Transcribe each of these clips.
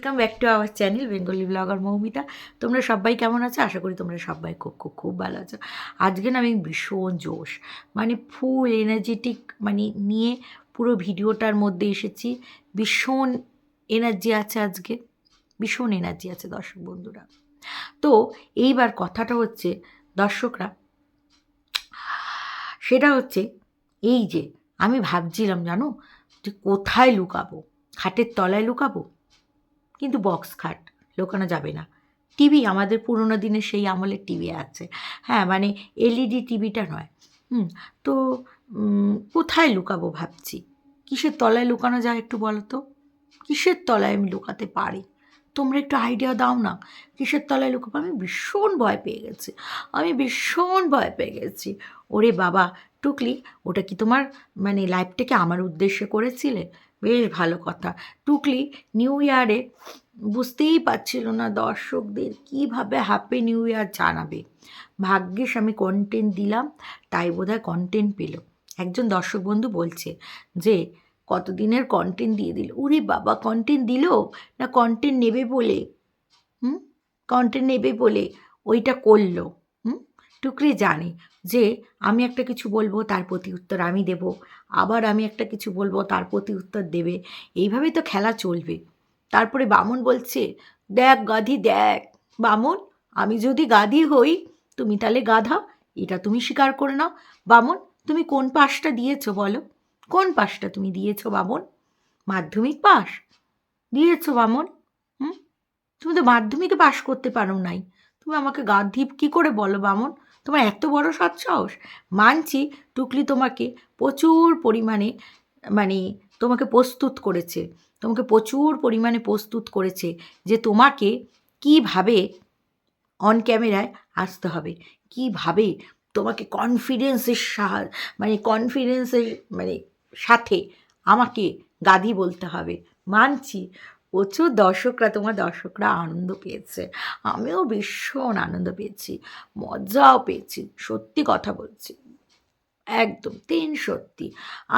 Welcome back to our channel Bengali blogger Moumita তোমরা সবাই কেমন আছো? আশা করি তোমরা সবাই খুব খুব খুব ভালো আছো। আজকে না আমি ভীষণ জোশ। মানে ফুল এনার্জেটিক মানে নিয়ে পুরো ভিডিওটার মধ্যে এসেছি। ভীষণ এনার্জি আছে আজকে। ভীষণ এনার্জি আছে দর্শক বন্ধুরা। তো এইবার কথাটা হচ্ছে দর্শকরা, সেটা হচ্ছে এই যে আমি ভাবছিলাম জানো যে কোথায় লুকাবো? খাটের তলায় লুকাবো? কিন্তু বক্স খাট, লুকানো যাবে না। টিভি আমাদের পুরোনো দিনের সেই আমলের টিভি আছে। হ্যাঁ মানে এলইডি টিভিটা নয়। হুম, তো কোথায় লুকাবো ভাবছি? কিসের তলায় লুকানো যায় একটু বলো তো? কিসের তলায় আমি লুকাতে পারি? তোমরা একটু আইডিয়া দাও না। কিসের তলায় লুকাবো? আমি ভীষণ ভয় পেয়ে গেছি। আমি ভীষণ ভয় পেয়ে গেছি। ওরে বাবা, টুকলি, ওটা কি তোমার মানে লাইফটাকে আমার উদ্দেশ্যে করেছিলে? বেশ ভালো কথা। টুকলি নিউ ইয়ারে বুঝতেই পারছিল না দর্শকদের কীভাবে হ্যাপি নিউ ইয়ার জানাবে। ভাগ্যিস আমি কন্টেন্ট দিলাম, তাই বোধহয় কন্টেন্ট পেল। একজন দর্শক বন্ধু বলছে যে, কতদিনের কন্টেন্ট দিয়ে দিল? উরে বাবা কন্টেন্ট দিল? না কন্টেন্ট নেবে বলে? হুম? কন্টেন্ট নেবে বলে? ওইটা করল। টুকরি জানে যে আমি একটা কিছু বলব, তার প্রতি উত্তর আমি দেব। আবার আমি একটা কিছু বলব, তার প্রতি উত্তর দেবে। এইভাবেই তো খেলা চলবে। তারপরে বামন বলছে, দেখ গাধি, দেখ। বামন, আমি যদি গাধি হই, তুমি তাহলে গাধা? এটা তুমি স্বীকার করে নাও। বামন, তুমি কোন পাশটা দিয়েছ বলো? কোন পাশটা তুমি দিয়েছ বামন? মাধ্যমিক পাস দিয়েছ বামন? হুম? তুমি তো মাধ্যমিকে পাশ করতে পারো নাই। তুমি আমাকে গাধি কী করে বলো বামুন? তোমার এত বড় সৎসাহস? মানছি টুকলি তোমাকে প্রচুর পরিমাণে মানে তোমাকে প্রস্তুত করেছে। তোমাকে প্রচুর পরিমাণে প্রস্তুত করেছে যে তোমাকে কীভাবে অন ক্যামেরায় আসতে হবে। কীভাবে তোমাকে কনফিডেন্সের সাহা মানে কনফিডেন্সের মানে সাথে আমাকে গাদি বলতে হবে। মানছি প্রচুর দর্শকরা, তোমার দর্শকরা আনন্দ পেয়েছে। আমিও ভীষণ আনন্দ পেয়েছি, মজাও পেয়েছি, সত্যি কথা বলছি। একদম, তিন সত্যি।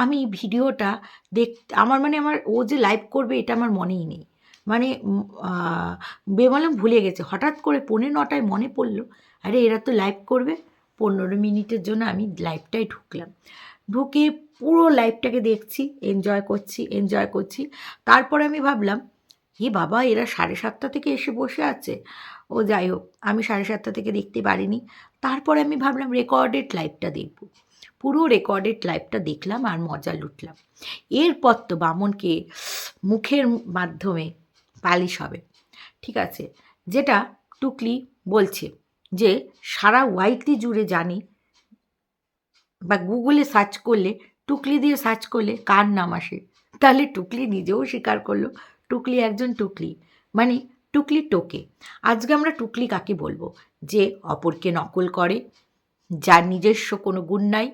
আমি ভিডিওটা দেখতে আমার মানে আমার ও যে লাইভ করবে এটা আমার মনেই নেই। মানে বেমালুম ভুলে গেছে। হঠাৎ করে পৌনে নটায় মনে পড়ল, আরে এরা তো লাইভ করবে। পনেরো মিনিটের জন্য আমি লাইভটাই ঢুকলাম। ঢুকে পুরো লাইভটাকে দেখছি এনজয় করছি এনজয় করছি। তারপরে আমি ভাবলাম হে বাবা, এরা সাড়ে সাতটা থেকে এসে বসে আছে। ও যাই হোক, আমি সাড়ে সাতটা থেকে দেখতে পারিনি। তারপরে আমি ভাবলাম রেকর্ডেড লাইভটা দেখব। পুরো রেকর্ডেড লাইভটা দেখলাম আর মজা লুটলাম। এরপর তো বামনকে মুখের মাধ্যমে পালিশ হবে। ঠিক আছে, যেটা টুকলি বলছে যে, সারা ওয়াইটি জুড়ে জানি। বা গুগলে সার্চ করলে, টুকলি দিয়ে সার্চ করলে কার নাম আসে? তাহলে টুকলি নিজেও স্বীকার করল টুকলি একজন টুকলি মানে টুকলি টোকে। আজকে আমরা টুকলি কাকে বলব? যে অপরকে নকল করে, যার নিজস্ব কোনো গুণ নাই,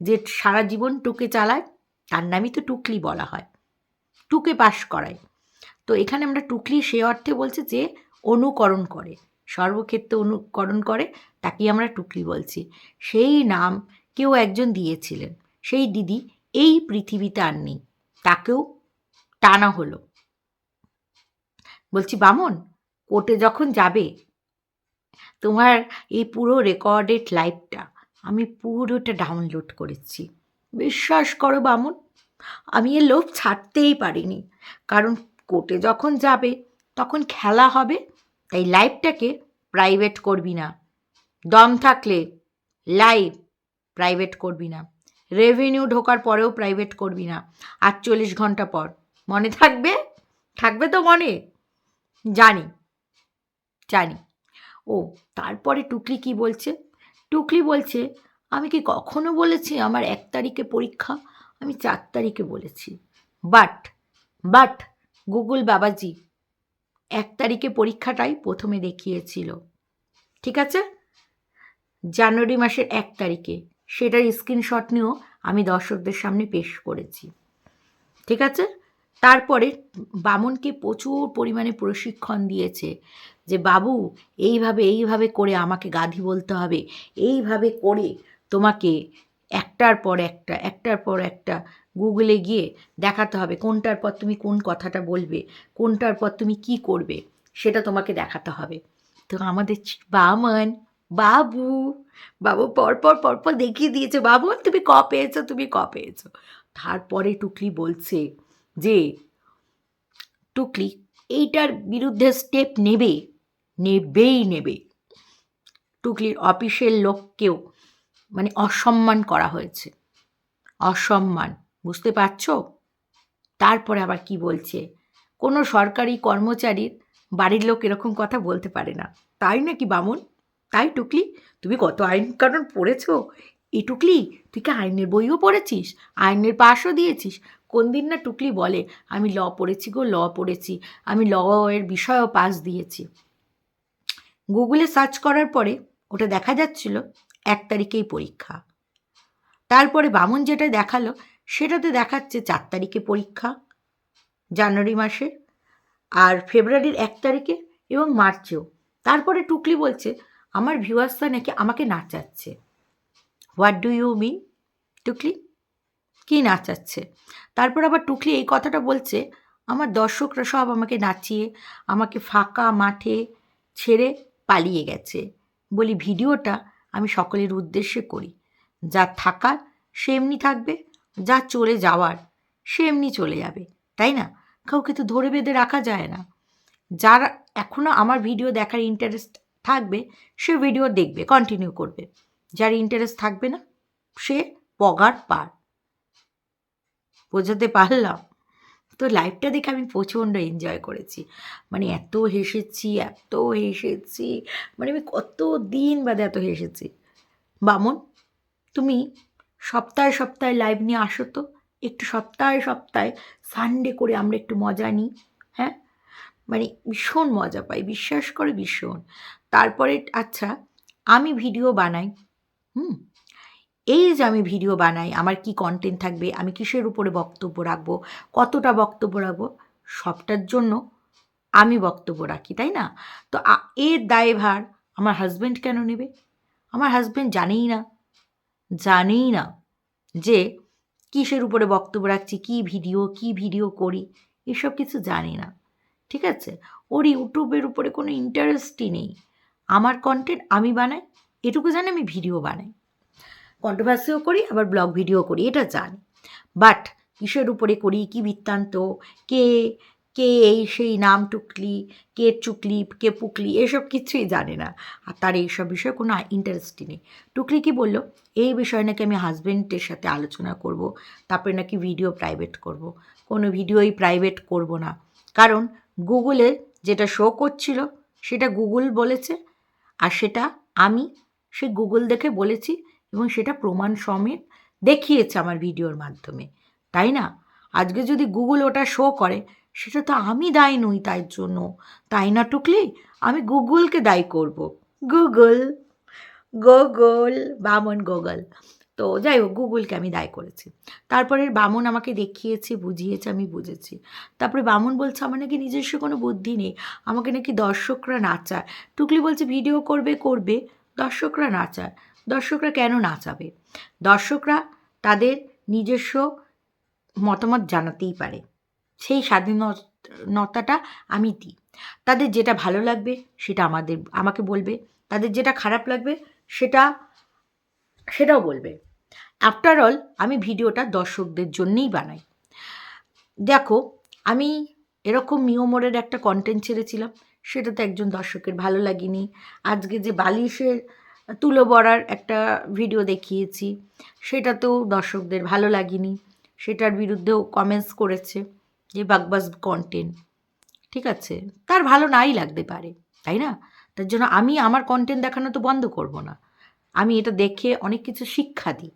যে সারা জীবন টুকে চালায়, তার নামই তো টুকলি বলা হয়। টুকে পাশ করায়। তো এখানে আমরা টুকলি সে অর্থে বলছে যে অনুকরণ করে, সর্বক্ষেত্রে অনুকরণ করে, তাকেই আমরা টুকলি বলছি। সেই নাম কেউ একজন দিয়েছিলেন, সেই দিদি এই পৃথিবীতে আর নেই, তাকেও টানা হলো। বলছি, বামন, কোর্টে যখন যাবে, তোমার এই পুরো রেকর্ডেড লাইভটা আমি পুরোটা ডাউনলোড করেছি। বিশ্বাস করো বামন, আমি এ লোভ ছাড়তেই পারিনি। কারণ কোর্টে যখন যাবে, তখন খেলা হবে, তাই লাইভটাকে প্রাইভেট করবি না। দম থাকলে লাইভ প্রাইভেট করবি না। রেভিনিউ ঢোকার পরেও প্রাইভেট করবি না। আটচল্লিশ ঘণ্টা পর। মনে থাকবে? থাকবে তো মনে? জানি জানি। ও, তারপরে টুকলি কি বলছে? টুকলি বলছে, আমি কি কখনো বলেছি আমার এক তারিখে পরীক্ষা? আমি চার তারিখে বলেছি। বাট বাট, গুগল বাবাজি, এক তারিখে পরীক্ষাটাই প্রথমে দেখিয়েছিল। ঠিক আছে? জানুয়ারি মাসের এক তারিখে। সেটার স্ক্রিনশট নিয়েও আমি দর্শকদের সামনে পেশ করেছি। ঠিক আছে? তারপরে বামনকে প্রচুর পরিমাণে প্রশিক্ষণ দিয়েছে যে, বাবু, এইভাবে এইভাবে করে আমাকে গাধি বলতে হবে। এইভাবে করে তোমাকে একটার পর একটা, একটার পর একটা গুগলে গিয়ে দেখাতে হবে কোনটার পর তুমি কোন কথাটা বলবে, কোনটার পর তুমি কি করবে, সেটা তোমাকে দেখাতে হবে। তো আমাদের বামন, বাবু বাবু, পরপর পরপর দেখিয়ে দিয়েছে। বাবু তুমি ক পেয়েছ? তুমি ক পেয়েছ? তারপরে টুকলি বলছে যে টুকলি এইটার বিরুদ্ধে স্টেপ নেবে, নেবেই নেবে। টুকলির অফিসের লোককেও মানে অসম্মান করা হয়েছে। অসম্মান, বুঝতে পারছ? তারপরে আবার কি বলছে? কোনো সরকারি কর্মচারীর বাড়ির লোক এরকম কথা বলতে পারে না। তাই নাকি বামন? তাই টুকলি? তুমি কত আইন কারণ পড়েছো? এই টুকলি, তুই কি আইনের বইও পড়েছিস? আইনের পাশও দিয়েছিস? কোন দিন না টুকলি বলে, আমি ল পড়েছি গো, ল পড়েছি। আমি ল এর বিষয়ও পাস দিয়েছি। গুগলে সার্চ করার পরে ওটা দেখা যাচ্ছিল এক তারিখেই পরীক্ষা। তারপরে বামন যেটা দেখাল, সেটাতে দেখাচ্ছে চার তারিখে পরীক্ষা, জানুয়ারি মাসে আর ফেব্রুয়ারির এক তারিখে এবং মার্চেও। তারপরে টুকলি বলছে, আমার ভিউয়ার্সরা নাকি আমাকে নাচাচ্ছে। হোয়াট ডু ইউ মিন টুকলি? কী নাচাচ্ছে? তারপর আবার টুকলি এই কথাটা বলছে, আমার দর্শকরা সব আমাকে নাচিয়ে, আমাকে ফাঁকা মাঠে ছেড়ে পালিয়ে গেছে। বলি, ভিডিওটা আমি সকলের উদ্দেশ্যে করি। যা থাকার সে এমনি থাকবে, যা চলে যাওয়ার সে এমনি চলে যাবে, তাই না? কাউকে তো ধরে বেঁধে রাখা যায় না। যার এখনও আমার ভিডিও দেখার ইন্টারেস্ট থাকবে, সে ভিডিও দেখবে কন্টিনিউ করবে। যার ইন্টারেস্ট থাকবে না, সে পগার পার। বোঝাতে পারলাম। তো লাইভটা দেখে আমি প্রচণ্ড এনজয় করেছি। মানে এত হেসেছি এত হেসেছি মানে আমি কত দিন বাদে এত হেসেছি। বামন, তুমি সপ্তাহে সপ্তাহে লাইভ নিয়ে আসো তো। একটু সপ্তাহে সপ্তাহে সানডে করে আমরা একটু মজা নিই হ্যাঁ? মানে ভীষণ মজা পাই, বিশ্বাস করে ভীষণ। তারপরে আচ্ছা আমি ভিডিও বানাই, হুম? এই যে আমি ভিডিও বানাই, আমার কি কন্টেন্ট থাকবে, আমি কিসের উপরে বক্তব্য রাখব, কতটা বক্তব্য রাখব, সবটার জন্য আমি বক্তব্য রাখি, তাই না? তো এর দায়ভার আমার হাজব্যান্ড কেন নেবে? আমার হাজব্যান্ড জানেই না জানেই না যে কিসের উপরে বক্তব্য রাখছি, কি ভিডিও কি ভিডিও করি, এসব কিছু জানি না, ঠিক আছে? ওর ইউটিউবের উপরে কোনো ইন্টারেস্টই নেই। আমার কন্টেন্ট আমি বানাই, এটুকু জানি আমি ভিডিও বানাই। কন্ট্রোভার্সিও করি, আবার ব্লগ ভিডিও করি, এটা জানি। বাট কিসের উপরে করি, কি বৃত্তান্ত, কে কে এই সেই নাম টুকলি, কে চুকলি, কে পুকলি, এসব কিছুই জানে না। আর তার এইসব বিষয়ে কোনো ইন্টারেস্টই নেই। টুকলি কি বলল? এই বিষয়ে নাকি আমি হাজব্যান্ডের সাথে আলোচনা করব, তারপরে নাকি ভিডিও প্রাইভেট করব। কোনো ভিডিওই প্রাইভেট করব না। কারণ গুগলে যেটা শো করছিল, সেটা গুগল বলেছে, আর সেটা আমি, সে গুগল দেখে বলেছি এবং সেটা প্রমাণ সমেত দেখিয়েছে আমার ভিডিওর মাধ্যমে, তাই না? আজকে যদি গুগল ওটা শো করে, সেটা তো আমি দায়ী নই তাই জন্য, তাই না টুকলি? আমি গুগলকে দায়ী করব। গুগল গুগল, বামন গুগল। তো যাই হোক, গুগলকে আমি দায় করেছি। তারপরে বামন আমাকে দেখিয়েছে, বুঝিয়েছে, আমি বুঝেছি। তারপরে বামন বলছে, আমার নাকি নিজস্ব কোনো বুদ্ধি নেই। আমাকে নাকি দর্শকরা নাচায় টুকলি বলছে, ভিডিও করবে করবে। দর্শকরা নাচায় দর্শকরা কেন নাচাবে? দর্শকরা তাদের নিজস্ব মতামত জানাতেই পারে। সেই স্বাধীনতাটা আমি দিই। তাদের যেটা ভালো লাগবে সেটা আমাদের, আমাকে বলবে। তাদের যেটা খারাপ লাগবে সেটা, সেটাও বলবে। আফটার অল আমি ভিডিওটা দর্শকদের জন্যেই বানাই। দেখো, আমি এরকম মিওমোরের একটা কন্টেন্ট ছেড়েছিলাম। সেটা তো একজন দর্শকের ভালো লাগেনি। আজকে যে বালিশের তুলো বড়ার একটা ভিডিও দেখিয়েছি। সেটাতেও দর্শকদের ভালো লাগেনি। সেটার বিরুদ্ধেও কমেন্টস করেছে যে বাকবাস কন্টেন্ট ঠিক আছে? তার ভালো নাই লাগতে পারে, তাই না? তার জন্য আমি আমার কন্টেন্ট দেখানো তো বন্ধ করব না। আমি এটা দেখে অনেক কিছু শিক্ষা দিই।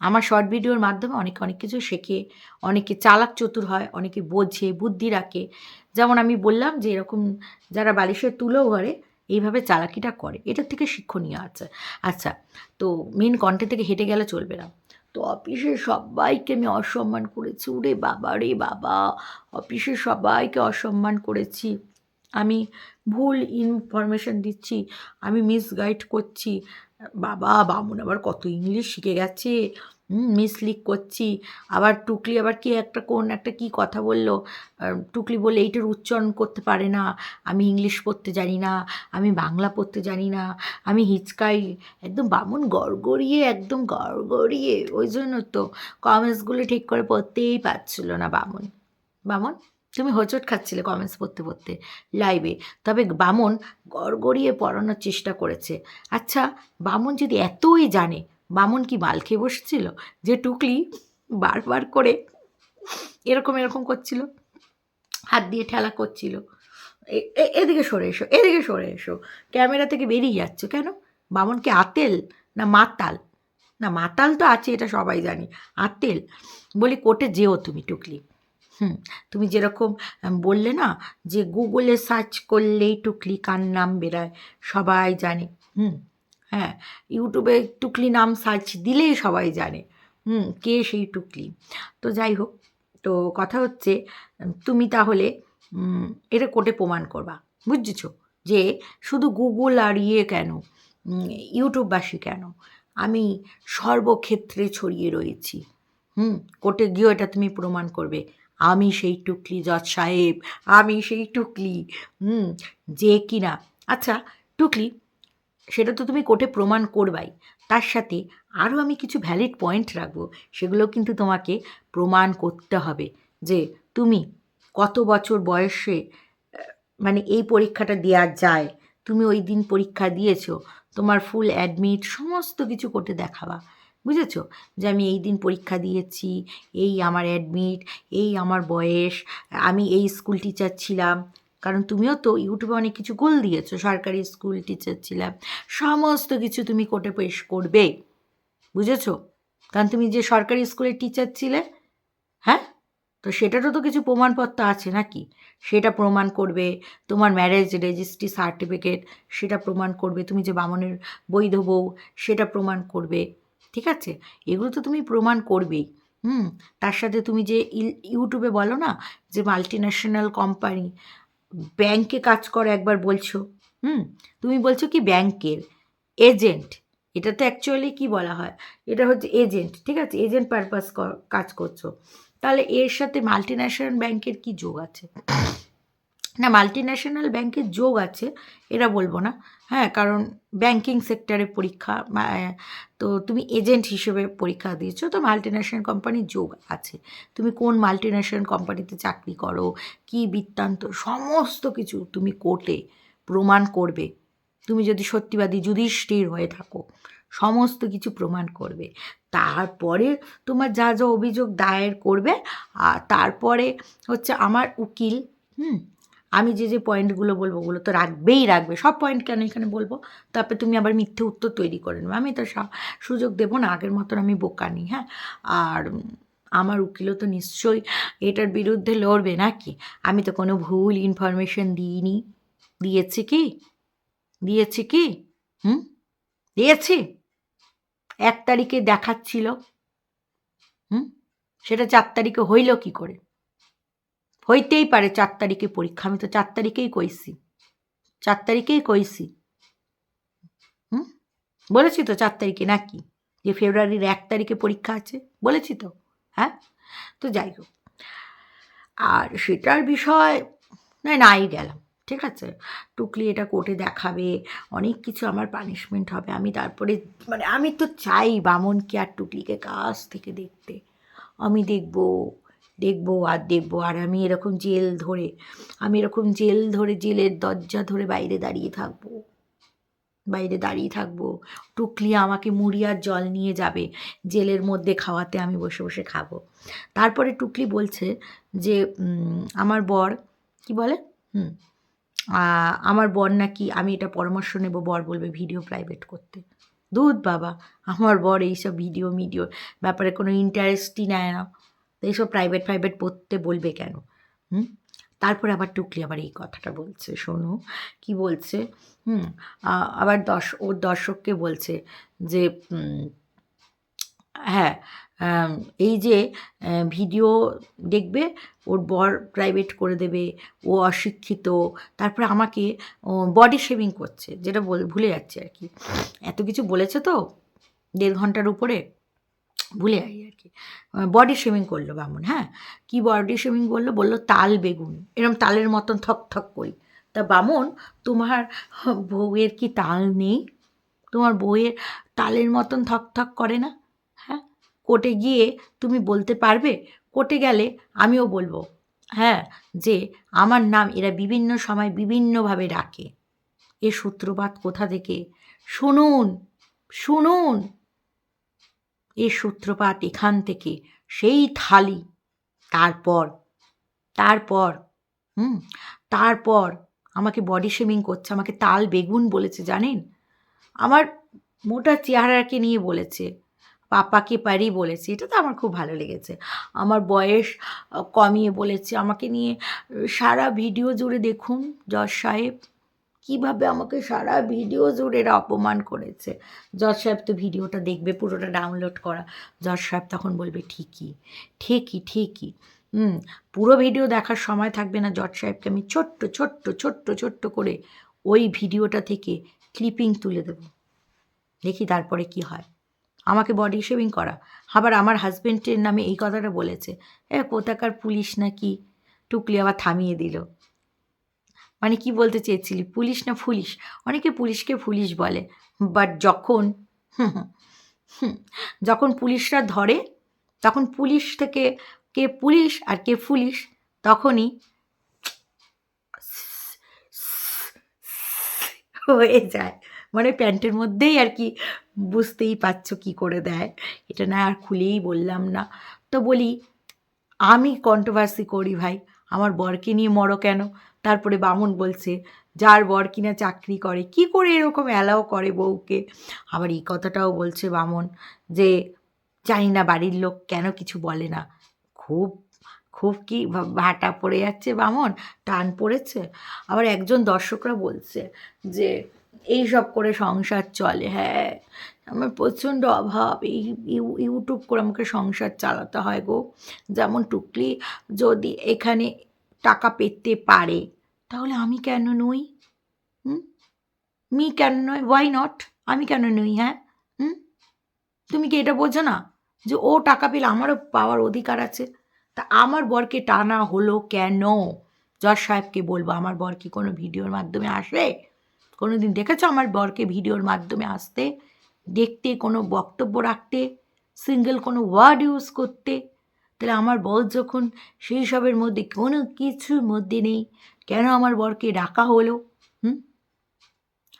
আমার শর্ট ভিডিওর মাধ্যমে অনেকে, অনেক কিছু শেখে, অনেকে চালাক চতুর হয়, অনেকে বোঝে, বুদ্ধি রাখে। যেমন আমি বললাম যে এরকম যারা বালিশের তুলো ঘরে এইভাবে চালাকিটা করে। এটার থেকে শিক্ষণীয় আছে। আচ্ছা তো মেন কন্টেন্ট থেকে হেঁটে গেলে চলবে না। তো অফিসের সবাইকে আমি অসম্মান করেছি। ওরে বাবা রে বাবা, অফিসের সবাইকে অসম্মান করেছি। আমি ভুল ইনফরমেশন দিচ্ছি, আমি মিসগাইড করছি। বাবা, বামুন আবার কত ইংলিশ শিখে গেছে। মিসলিক করছি। আবার টুকলি আবার কি একটা কোন একটা কি কথা বলল? টুকলি বলে এইটার উচ্চারণ করতে পারে না। আমি ইংলিশ পড়তে জানি না। আমি বাংলা পড়তে জানি না। আমি হিচকাই একদম বামুন গড়গড়িয়ে, একদম গড়গড়িয়ে। ওই জন্য তো কমেন্টসগুলো ঠিক করে পড়তেই পারছিল না বামুন। বামন, তুমি হোঁচট খাচ্ছিলে কমেন্টস পড়তে পড়তে লাইভে তবে বামন গড়গড়িয়ে পড়ানোর চেষ্টা করেছে। আচ্ছা বামন যদি এতই জানে বামন কি মাল খেয়ে বসেছিল? যে টুকলি বারবার করে এরকম এরকম করছিল, হাত দিয়ে ঠেলা করছিল। এদিকে সরে এসো, এদিকে সরে এসো। ক্যামেরা থেকে বেরিয়ে যাচ্ছ কেন? বামন কি আতেল না মাতাল? না, মাতাল তো আছে, এটা সবাই জানি। আতেল? বলি, কোর্টে যেও তুমি টুকলি। হুম, তুমি যেরকম বললে না, যে গুগলে সার্চ করলেই টুকলি কার নাম বেরায়, সবাই জানে। হুম। হ্যাঁ ইউটিউবে টুকলি নাম সার্চ দিলেই সবাই জানে। হুম, কে সেই টুকলি? তো যাই হোক, তো কথা হচ্ছে, তুমি তাহলে এটা কোর্টে প্রমাণ করবা। বুঝেছ? যে শুধু গুগল আর ইয়ে কেন? ইউটিউববাসী কেন? আমি সর্বক্ষেত্রে ছড়িয়ে রয়েছি। হুম, কোর্টে গিয়েও এটা তুমি প্রমাণ করবে। আমি সেই টুকলি জজ সাহেব, আমি সেই টুকলি। হুম, যে কিনা। আচ্ছা টুকলি সেটা তো তুমি কোর্টে প্রমাণ করবাই। তার সাথে আরও আমি কিছু ভ্যালিড পয়েন্ট রাখব, সেগুলো কিন্তু তোমাকে প্রমাণ করতে হবে যে তুমি কত বছর বয়সে মানে এই পরীক্ষাটা দেওয়া যায়, তুমি ওই দিন পরীক্ষা দিয়েছ, তোমার ফুল অ্যাডমিট সমস্ত কিছু কোর্টে দেখাবা। বুঝেছ? যে আমি এই দিন পরীক্ষা দিয়েছি, এই আমার অ্যাডমিট এই আমার বয়স, আমি এই স্কুল টিচার ছিলাম কারণ তুমিও তো ইউটিউবে অনেক কিছু গোল দিয়েছ, সরকারি স্কুল টিচার ছিলাম সমস্ত কিছু তুমি কোর্টে পেশ করবে। বুঝেছ? কারণ তুমি যে সরকারি স্কুলের টিচার ছিলে হ্যাঁ? তো সেটারও তো কিছু প্রমাণপত্র আছে নাকি? সেটা প্রমাণ করবে, তোমার ম্যারেজ রেজিস্ট্রি সার্টিফিকেট সেটা প্রমাণ করবে, তুমি যে বামনের বৈধ বউ সেটা প্রমাণ করবে, ঠিক আছে? এগুলো তো তুমি প্রমাণ করবেই। হুম? তার সাথে তুমি যে ইউটিউবে বলো না, যে মাল্টি ন্যাশনাল কোম্পানি ব্যাংকে কাজ করো একবার বলছো। হুম? তুমি বলছো কি ব্যাংকের এজেন্ট। এটা তো অ্যাকচুয়ালি কি বলা হয়? এটা হচ্ছে এজেন্ট, ঠিক আছে? এজেন্ট পারপাস কাজ করছ। তাহলে এর সাথে মাল্টি ন্যাশনাল ব্যাংকের কি যোগ আছে? না মাল্টি ন্যাশনাল ব্যাংকের যোগ আছে এরা বলব না। হ্যাঁ কারণ ব্যাংকিং সেক্টরে পরীক্ষা তো তুমি এজেন্ট হিসেবে পরীক্ষা দিয়েছ, তো মাল্টি ন্যাশনাল কোম্পানির যোগ আছে। তুমি কোন মাল্টি ন্যাশনাল কোম্পানিতে চাকরি করো, কি বৃত্তান্ত, সমস্ত কিছু তুমি কোর্টে প্রমাণ করবে। তুমি যদি সত্যিবাদী যুধিষ্ঠির হয়ে থাকো, সমস্ত কিছু প্রমাণ করবে। তারপরে তোমার যা যা অভিযোগ দায়ের করবে, আর তারপরে হচ্ছে আমার উকিল, হুম আমি যে যে পয়েন্টগুলো বলব, ওগুলো তো রাখবেই রাখবে। সব পয়েন্ট কেন এখানে বলব? তারপরে তুমি আবার মিথ্যে উত্তর তৈরি করে নেবে। আমি তো সুযোগ দেবো না, আগের মতন আমি বোকা নিই হ্যাঁ? আর আমার উকিলও তো নিশ্চয়ই এটার বিরুদ্ধে লড়বে নাকি? আমি তো কোনো ভুল ইনফরমেশন দিইনি। দিয়েছি কি? দিয়েছি কি? হুম? দিয়েছি? এক তারিখে দেখাচ্ছিল। হুম? সেটা চার তারিখে হইল কি করে? হইতেই পারে চার তারিখে পরীক্ষা। আমি তো চার তারিখেই কইছি। চার তারিখেই কইছি। হুম? বলেছি তো চার তারিখে নাকি? যে ফেব্রুয়ারির এক তারিখে পরীক্ষা আছে। বলেছি তো। হ্যাঁ? তো যাই হোক। আর সেটার বিষয় না, নাই গেলাম। ঠিক আছে? টুকলি এটা কোর্টে দেখাবে। অনেক কিছু আমার পানিশমেন্ট হবে। আমি তারপরে মানে আমি তো চাই বামনকে আর টুকলিকে কাছ থেকে দেখতে। আমি দেখব। দেখব আর দেখব। আর আমি এরকম জেল ধরে, আমি এরকম জেল ধরে, জেলের দরজা ধরে বাইরে দাঁড়িয়ে থাকব। বাইরে দাঁড়িয়ে থাকব। টুকলি আমাকে মুড়ি আর জল নিয়ে যাবে, জেলের মধ্যে খাওয়াতে আমি বসে বসে খাব। তারপরে টুকলি বলছে যে আমার বর, কি বলে? হুম আমার বর নাকি, আমি এটা পরামর্শ নেব, বর বলবে ভিডিও প্রাইভেট করতে। দুধ বাবা, আমার বর এইসব ভিডিও মিডিও, ব্যাপারে কোনো ইন্টারেস্টই নেয় না। তো এইসব প্রাইভেট প্রাইভেট পড়তে বলবে কেন? হুম? তারপরে আবার টুকলি আবার এই কথাটা বলছে, শোনো। কি বলছে? হুম আবার দর্শ, ওর দর্শককে বলছে যে হ্যাঁ এই যে ভিডিও দেখবে, ওর বর প্রাইভেট করে দেবে, ও অশিক্ষিত, তারপরে আমাকে বডি শেভিং করছে, যেটা বল, ভুলে যাচ্ছে আর কি। এত কিছু বলেছে তো, দেড় ঘণ্টার উপরে? ভুলে যাই কি বডি শেভিং করল বামুন হ্যাঁ? কি বডি শেভিং বলল? বলল, তাল বেগুন। এরম তালের মতন থক থক করি। তা বামুন, তোমার বউয়ের কি তাল নেই? তোমার বউয়ের তালের মতন থক থক করে না? হ্যাঁ? কোর্টে গিয়ে তুমি বলতে পারবে? কোর্টে গেলে আমিও বলব হ্যাঁ যে আমার নাম এরা বিভিন্ন সময় বিভিন্নভাবে ডাকে এ সূত্রপাত কোথা থেকে? শুনুন শুনুন। এর সূত্রপাত এখান থেকে, সেই থালি। তারপর তারপর, হুম, তারপর আমাকে বডি শেমিং করছে, আমাকে তাল বেগুন বলেছে, জানেন? আমার মোটা চেহারাকে নিয়ে বলেছে, পাপাকে পারি বলেছে, এটা তো আমার খুব ভালো লেগেছে। আমার বয়স কমিয়ে বলেছে, আমাকে নিয়ে, সারা ভিডিও জুড়ে দেখুন, জজ সাহেব। কীভাবে আমাকে সারা ভিডিও জুড়ে এরা অপমান করেছে। জজ সাহেব তো ভিডিওটা দেখবে, পুরোটা ডাউনলোড করা। জজ সাহেব তখন বলবে, ঠিকই ঠিকই ঠিকই। হুম, পুরো ভিডিও দেখার সময় থাকবে না জজ সাহেবকে আমি ছোট্ট ছোট্ট ছোট্ট ছোট্ট করে ওই ভিডিওটা থেকে ক্লিপিং তুলে দেবো। দেখি তারপরে কি হয়। আমাকে বডি শেভিং করা। আবার আমার হাজব্যান্ডের নামে এই কথাটা বলেছে। এ, কোথাকার পুলিশ নাকি? টুকলি আবার থামিয়ে দিল। মানে কি বলতে চেয়েছিলি? পুলিশ না ফুলিশ? অনেকে পুলিশকে পুলিশ বলে। বাট যখন যখন পুলিশরা ধরে তখন পুলিশ থেকে কে পুলিশ আর কে পুলিশ তখনই হয়ে যায়। মানে প্যান্টের মধ্যেই আর কি বুঝতেই পারছ কি করে দেয়। এটা না আর খুলেই বললাম না। তো বলি, আমি কন্ট্রোভার্সি করি ভাই। আমার বরকে নিয়ে মরো কেন? তারপরে বামুন বলছে, যার বর কিনা চাকরি করে, কি করে এরকম অ্যালাও করে বউকে? আবার এই কথাটাও বলছে বামুন যে, জানি না বাড়ির লোক কেন কিছু বলে না। খুব খুব কি ভাটা পড়ে যাচ্ছে বামন, টান পড়েছে। আবার একজন দর্শকরা বলছে যে, এই সব করে সংসার চলে। হ্যাঁ আমার প্রচণ্ড অভাব, এই ইউ- ইউটিউব করে আমাকে সংসার চালাতে হয় গো। যেমন টুকলি যদি এখানে টাকা পেতে পারে। তাহলে আমি কেন নই? হুম? মি কেন নয়? ওয়াই নট আমি কেন নই হ্যাঁ? হুম? তুমি কি এটা বোঝো না? যে ও টাকা পেলে আমারও পাওয়ার অধিকার আছে। তা আমার বরকে টানা হলো কেন? জজ সাহেবকে বলব, আমার বর কি কোনো ভিডিওর মাধ্যমে আসে কোনো দিন দেখেছ আমার বরকে ভিডিওর মাধ্যমে আসতে? দেখতে কোনো বক্তব্য রাখতে? সিঙ্গেল কোনো ওয়ার্ড ইউজ করতে? তাহলে আমার বর যখন সেই সবের মধ্যে কোনো কিছুর মধ্যে নেই, কেন আমার বরকে ডাকা হলো? হুম?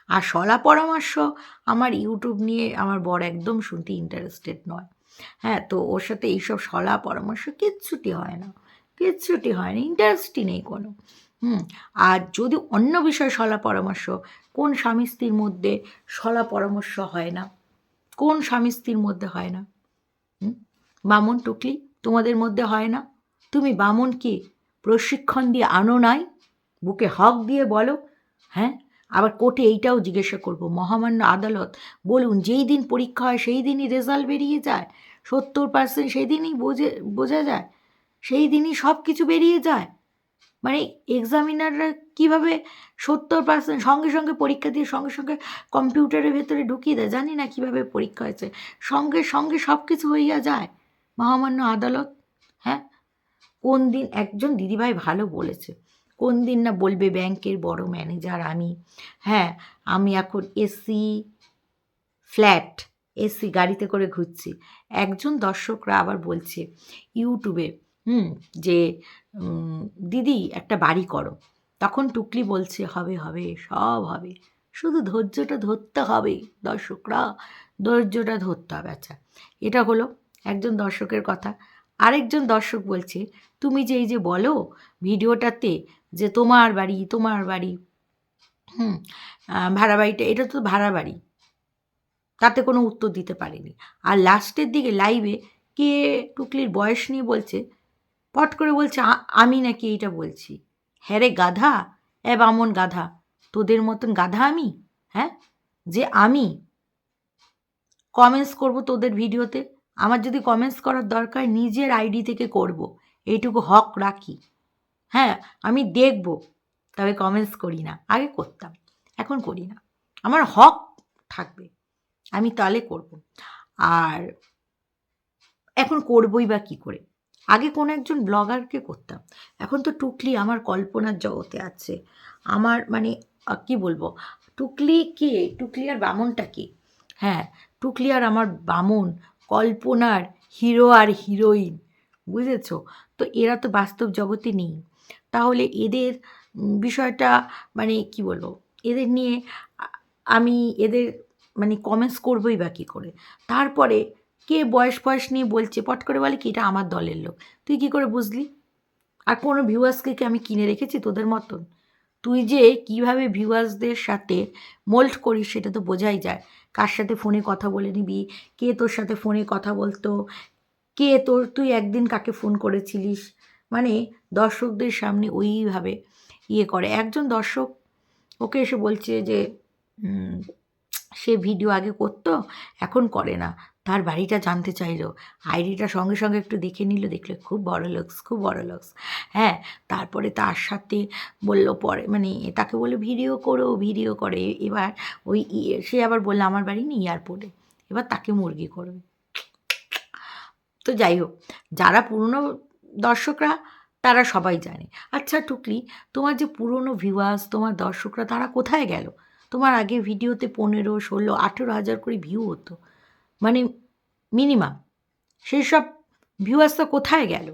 আর সলা পরামর্শ আমার ইউটিউব নিয়ে আমার বর একদম শুনতে ইন্টারেস্টেড নয়। হ্যাঁ তো ওর সাথে এইসব সলা পরামর্শ কিচ্ছুটি হয় না। কিচ্ছুটি হয় না ইন্টারেস্টই নেই কোনো। হুম? আর যদি অন্য বিষয়ে সলা পরামর্শ, কোন স্বামী স্ত্রীর মধ্যে সলা পরামর্শ হয় না? কোন স্বামী স্ত্রীর মধ্যে হয় না? হুম? বামন, টুকলি? তোমাদের মধ্যে হয় না? তুমি বামনকে প্রশিক্ষণ দিয়ে আনো নাই? বুকে হক দিয়ে বলো। হ্যাঁ? আবার কোর্টে এইটাও জিজ্ঞাসা করব। মহামান্য আদালত, বলুন, যেই দিন পরীক্ষা হয়, সেই দিনই রেজাল্ট বেরিয়ে যায়? সত্তর পার্সেন্ট সেই দিনই বোঝে, বোঝা যায়? সেই দিনই সব কিছু বেরিয়ে যায়? মানে এক্সামিনাররা কীভাবে সত্তর পার্সেন্ট সঙ্গে সঙ্গে পরীক্ষা দিয়ে সঙ্গে সঙ্গে কম্পিউটারের ভেতরে ঢুকিয়ে দেয়? জানি না কীভাবে পরীক্ষা হয়েছে। সঙ্গে সঙ্গে সব কিছু হইয়া যায়। মহামান্য আদালত? হ্যাঁ? কোন দিন একজন দিদিভাই ভালো বলেছে। কোন দিন না বলবে ব্যাংকের বড় ম্যানেজার আমি। হ্যাঁ আমি এখন এসি ফ্ল্যাট, এসি গাড়িতে করে ঘুরছি। একজন দর্শকরা আবার বলছে ইউটিউবে, হুম, যে দিদি একটা বাড়ি করো। তখন টুকলি বলছে, হবে হবে, সব হবে। শুধু ধৈর্যটা ধরতে হবে দর্শকরা। ধৈর্যটা ধরতে হবে। আচ্ছা এটা হলো একজন দর্শকের কথা। আরেকজন দর্শক বলছে, তুমি যে এই যে বলো ভিডিওটাতে যে তোমার বাড়ি তোমার বাড়ি, হুম ভাড়া বাড়িটা এটা তো ভাড়া বাড়ি তাতে কোনো উত্তর দিতে পারেনি। আর লাস্টের দিকে লাইভে কে টুকলির বয়স নিয়ে বলছে, পট করে বলছে আমি নাকি এইটা বলছি। হ্যাঁ রে গাধা, এ বামন গাধা, তোদের মতন গাধা আমি? হ্যাঁ? যে আমি কমেন্টস করব তোদের ভিডিওতে? আমার যদি কমেন্টস করার দরকার, নিজের আইডি থেকে করব। এইটুকু হক রাখি। হ্যাঁ আমি দেখব, তবে কমেন্টস করি না। আগে করতাম, এখন করি না। আমার হক থাকবে, আমি তাহলে করব। আর এখন করবই বা কী করে? আগে কোনো একজন ব্লগারকে করতাম। এখন তো টুকলি আমার কল্পনার জগতে আছে। আমার মানে কি বলব? টুকলি কে? টুকলি আর বামনটা কি? হ্যাঁ টুকলি আর আমার বামন কল্পনার হিরো আর হিরোইন, বুঝেছ? তো এরা তো বাস্তব জগতে নেই। তাহলে এদের বিষয়টা মানে কি বলব? এদের নিয়ে আমি এদের মানে কমেন্টস করবোই বা কী করে? তারপরে কে বয়স বয়স নিয়ে বলছে, পট করে বলে কি, এটা আমার দলের লোক। তুই কি করে বুঝলি? আর কোনো ভিউয়ার্সকে কি আমি কিনে রেখেছি তোদের মতন? তুই যে কীভাবে ভিউয়ার্সদের সাথে মোল্ড করিস সেটা তো বোঝাই যায়। কার সাথে ফোনে কথা বলে নিবি? কে তোর সাথে ফোনে কথা বলতো? কে তোর, তুই একদিন কাকে ফোন করেছিলিস? মানে দর্শকদের সামনে ওইভাবে ইয়ে করে। একজন দর্শক ওকে এসে বলছে যে সে ভিডিও আগে করতো, এখন করে না। তার বাড়িটা জানতে চাইলো। আইডিটা সঙ্গে সঙ্গে একটু দেখে নিল, দেখলে খুব বড় লোকস খুব বড় লোকস হ্যাঁ তারপরে তার সাথে বলল পরে মানে তাকে বলল ভিডিও করো ভিডিও করে। এবার ওই সে আবার বলল, আমার বাড়ি নিয়ে এয়ারপোর্টে এবার তাকে মুরগি করবে। তো যাই হোক, যারা পুরনো দর্শকরা, তারা সবাই জানে। আচ্ছা টুকলি, তোমার যে পুরনো ভিউয়ার্স তোমার দর্শকরা, তারা কোথায় গেল? তোমার আগে ভিডিওতে পনেরো, ষোলো, আঠেরো হাজার করে ভিউ হতো। মানে মিনিমাম। সেই সব ভিউয়ার্সটা কোথায় গেল?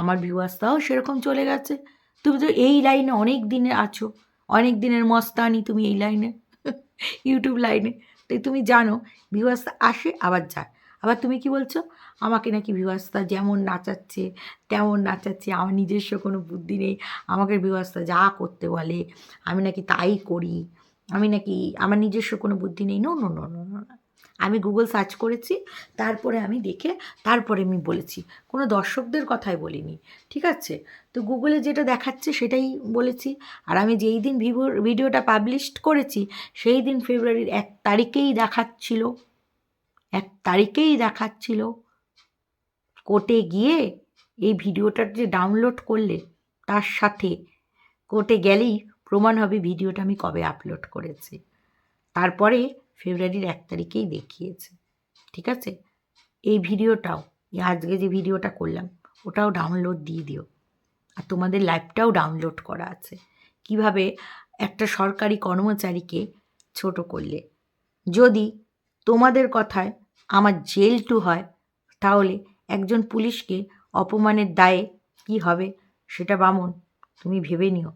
আমার ভিউয়ার্সটাও সেরকম চলে গেছে। তুমি তো এই লাইনে অনেক দিনে আছো। অনেক দিনের মস্তানি তুমি এই লাইনে ইউটিউব লাইনে তাই তুমি জানো ভিউয়ার্সটা আসে, আবার যায়। আবার তুমি কি বলছো? আমাকে নাকি ভিউয়ার্সটা যেমন নাচাচ্ছে, তেমন নাচাচ্ছে। আমার নিজস্ব কোনো বুদ্ধি নেই। আমাকে ভিউয়ার্সটা যা করতে বলে, আমি নাকি তাই করি। আমি নাকি, আমার নিজস্ব কোনো বুদ্ধি নেই। No no no no no আমি গুগল সার্চ করেছি, তারপরে আমি দেখে, তারপরে আমি বলেছি। কোনো দর্শকদের কথাই বলিনি, ঠিক আছে? তো গুগলে যেটা দেখাচ্ছে সেটাই বলেছি। আর আমি যেই দিন ভিভোর ভিডিওটা পাবলিশড করেছি, সেই দিন ফেব্রুয়ারির এক তারিখেই দেখাচ্ছিল। এক তারিখেই দেখাচ্ছিল। কোর্টে গিয়ে এই ভিডিওটার যে ডাউনলোড করলে, তার সাথে কোর্টে গেলেই প্রমাণ হবে ভিডিওটা আমি কবে আপলোড করেছি। তারপরে ফেব্রুয়ারির এক তারিখেই দেখিয়েছে, ঠিক আছে? এই ভিডিওটাও আজকে যে ভিডিওটা করলাম, ওটাও ডাউনলোড দিয়ে দিও। আর তোমাদের লাইভটাও ডাউনলোড করা আছে। কীভাবে একটা সরকারি কর্মচারীকে ছোট করলে? যদি তোমাদের কথায় আমার জেল টু হয়, তাহলে একজন পুলিশকে অপমানের দায়ে কি হবে? সেটা বামন, তুমি ভেবে নিও।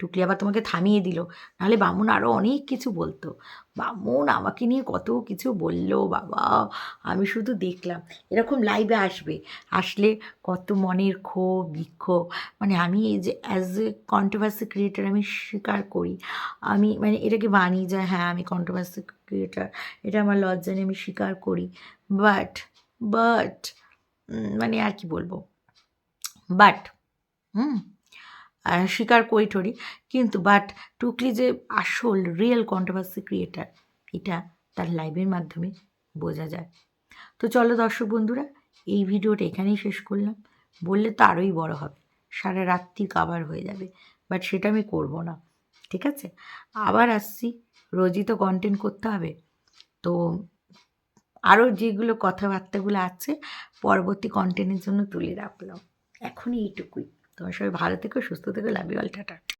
টুকলি আবার তোমাকে থামিয়ে দিল। নাহলে বামুন আরও অনেক কিছু বলতো। বামুন আমাকে নিয়ে কত কিছু বলল, বাবা। আমি শুধু দেখলাম, এরকম লাইভে আসবে। আসলে কত মনের ক্ষোভ, বিক্ষোভ। মানে আমি এই যে অ্যাজ এ কন্ট্রোভার্সি ক্রিয়েটার আমি স্বীকার করি। আমি মানে এটাকে মানি যে হ্যাঁ আমি কন্ট্রোভার্সি ক্রিয়েটার এটা আমার লজ্জা নিয়ে আমি স্বীকার করি। বাট বাট মানে আর কি বলব? বাট হুম? স্বীকার করি টরি কিন্তু বাট টুকলি যে আসল রিয়েল কন্ট্রোভার্সি ক্রিয়েটার এটা তার লাইভের মাধ্যমে বোঝা যায়। তো চলো দর্শক বন্ধুরা, এই ভিডিওটা এখানেই শেষ করলাম। বললে তো আরোই বড় হবে, সারা রাত্রি কাবার হয়ে যাবে বাট সেটা আমি করব না, ঠিক আছে? আবার আসছি, রোজই তো কন্টেন্ট করতে হবে, তো আরও যেগুলো কথাবার্তাগুলো আছে, পরবর্তী কন্টেন্টের জন্য তুলে রাখলাম। এখনই এইটুকুই। তোমার সবাই ভালো থেকো সুস্থ থেকো লাভ ইউ অল টাটা।